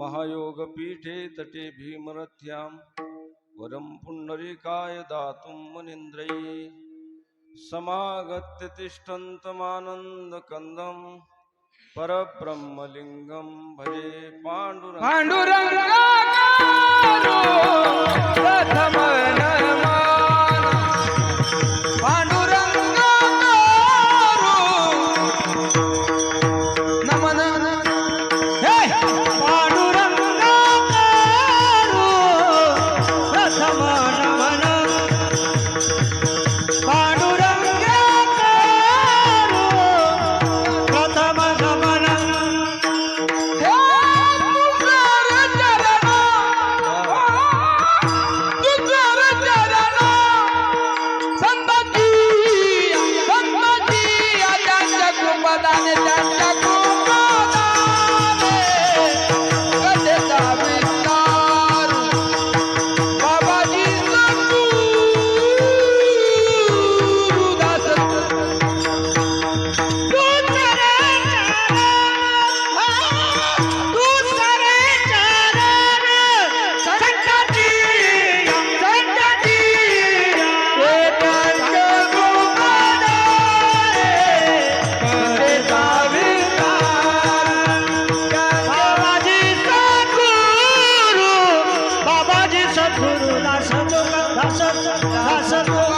महायोगपीठे तटे भीमरथ्यां वरं पुण्डरीकाय दातुं मुनीन्द्रैः समागत्य तिष्ठन्तमानन्दकन्दं परब्रह्मलिङ्गं भजे पाण्डुरङ्ग Dani, Dani, Dani. দাসত দাসত দাসত দাসত